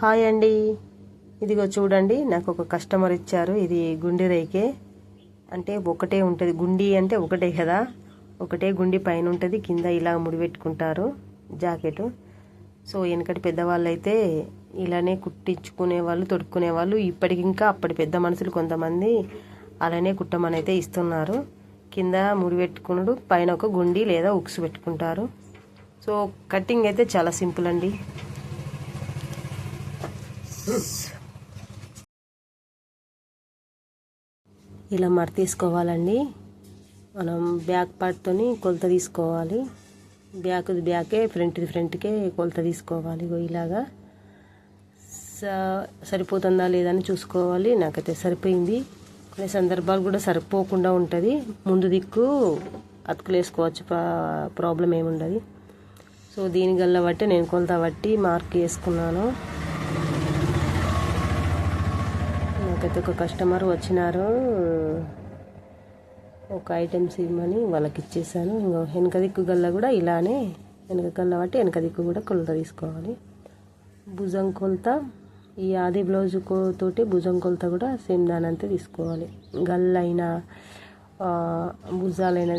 Hi అండి. ఇదిగో చూడండి నాకు ఒక కస్టమర్ ఇచ్చారు. ఇది గుండె రైకే. అంటే ఒకటే ఉంటుంది. గుండి అంటే ఒకటే కదా. ఒకటే గుండి పైన ఉంటుంది. కింద ఇలా ముడిపెట్టుకుంటారు జాకెట్. సో వెనకటి పెద్దవాళ్ళు అయితే ఇలానే కుట్టించుకునే వాళ్ళు తొడుక్కునే వాళ్ళు. ఇప్పటికి ఇంకా అప్పటి పెద్ద మనుషులు కొంతమంది అలానే కుట్టమని అయితే ఇస్తున్నారు. కింద ముడిపెట్టుకున్నాడు పైన ఒక గుండి లేదా ఉక్స్ పెట్టుకుంటారు. సో కటింగ్ అయితే చాలా సింపుల్ అండి. ఇలా మర తీసుకోవాలండి. మనం బ్యాక్ పార్ట్తో కొలత తీసుకోవాలి. బ్యాక్ బ్యాకే ఫ్రంట్ ఫ్రంట్కే కొలత తీసుకోవాలి. ఇలాగా. సరిపోతుందా లేదని చూసుకోవాలి. నాకైతే సరిపోయింది. కొన్ని సందర్భాలు కూడా సరిపోకుండా ఉంటుంది. ముందు దిక్కు అతుకులు వేసుకోవచ్చు. ప్రాబ్లం ఏముండదు. సో దీని గల్ల బట్టి నేను కొలత బట్టి మార్క్ వేసుకున్నాను ప్రతి ఒక కస్టమర్ వచ్చినారు? ఒక ఐటమ్స్ ఇవ్వమని వాళ్ళకి ఇచ్చేసాను ఇంకా వెనక దిక్కు గల్లా కూడా ఇలానే వెనక గల్ల బట్టి వెనక దిక్కు కూడా కొలత తీసుకోవాలి. భుజం కొలత ఈ ఆది బ్లౌజ్ తోటి భుజం కొలత కూడా సేమ్ దాని అంతే తీసుకోవాలి. గల్లైనా భుజాలైన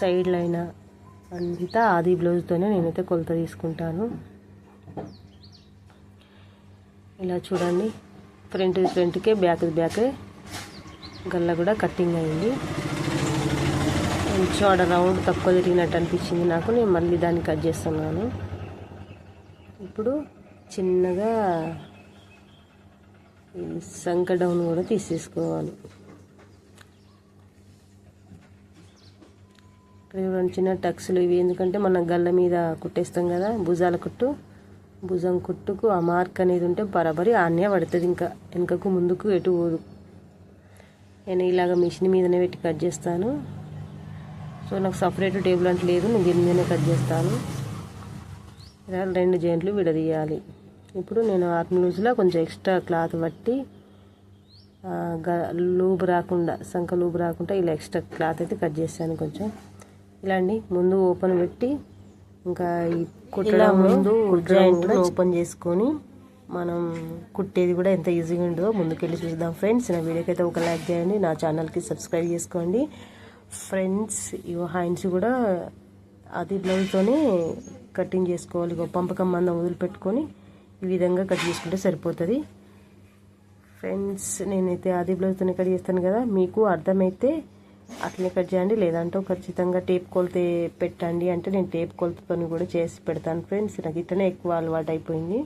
సైడ్లైనా అంతా ఆది బ్లౌజ్తోనే నేనైతే కొలత తీసుకుంటాను. ఇలా చూడండి. ఫ్రంట్ ఫ్రంట్కే బ్యాక్ బ్యాక్ గల్ల కూడా కట్టింగ్ అయింది. కొంచెం ఆడ రౌండ్ తక్కువ తిరిగినట్టు అనిపించింది నాకు. నేను మళ్ళీ దాన్ని కట్ చేస్తున్నాను. ఇప్పుడు చిన్నగా సంక డౌన్ కూడా తీసేసుకోవాలి. ఇక్కడ చిన్న టక్స్లు ఇవి ఎందుకంటే మనం గల్ల మీద కుట్టేస్తాం కదా భుజాల కుట్టు. భుజం కుట్టుకు ఆ మార్క్ అనేది ఉంటే బరాబరి ఆన్నే పడుతుంది. ఇంకా వెనుకకు ముందుకు ఎటు పోదు. నేను ఇలాగ మిషన్ మీదనే పెట్టి కట్ చేస్తాను. సో నాకు సపరేట్ టేబుల్ అంటే లేదు. నేను దీని మీదనే కట్ చేస్తాను. ఇలా రెండు జాయింట్లు విడదీయాలి. ఇప్పుడు నేను ఆర్మ్ లూజ్లో కొంచెం ఎక్స్ట్రా క్లాత్ పట్టి లూబ్ రాకుండా సంఖ లూబ్ రాకుండా ఇలా ఎక్స్ట్రా క్లాత్ అయితే కట్ చేస్తాను కొంచెం. ఇలా అండి ముందు ఓపెన్ పెట్టి ఇంకా ఈ కుట్టడం ముందు జాయింట్ ఓపెన్ చేసుకొని మనం కుట్టేది కూడా ఎంత ఈజీగా ఉందో ముందుకెళ్ళి చూద్దాం ఫ్రెండ్స్. నా వీడియోకి అయితే ఒక లైక్ చేయండి నా ఛానల్కి సబ్స్క్రైబ్ చేసుకోండి. ఫ్రెండ్స్ ఇవో హ్యాండ్స్ కూడా అది బ్లౌజ్తోనే కటింగ్ చేసుకోవాలి. పంపకం మందం వదిలిపెట్టుకొని ఈ విధంగా కట్ చేసుకుంటే సరిపోతుంది. ఫ్రెండ్స్ నేనైతే ఆది బ్లౌజ్తోనే కట్ చేస్తాను కదా మీకు అర్థమైతే అట్లనే కట్ చేయండి. లేదంటే ఖచ్చితంగా టేప్ కొలితే పెట్టండి. అంటే నేను టేప్ కొలతతో కూడా చేసి పెడతాను ఫ్రెండ్స్. నాకు ఇట్లనే ఎక్కువ అలవాటు అయిపోయింది.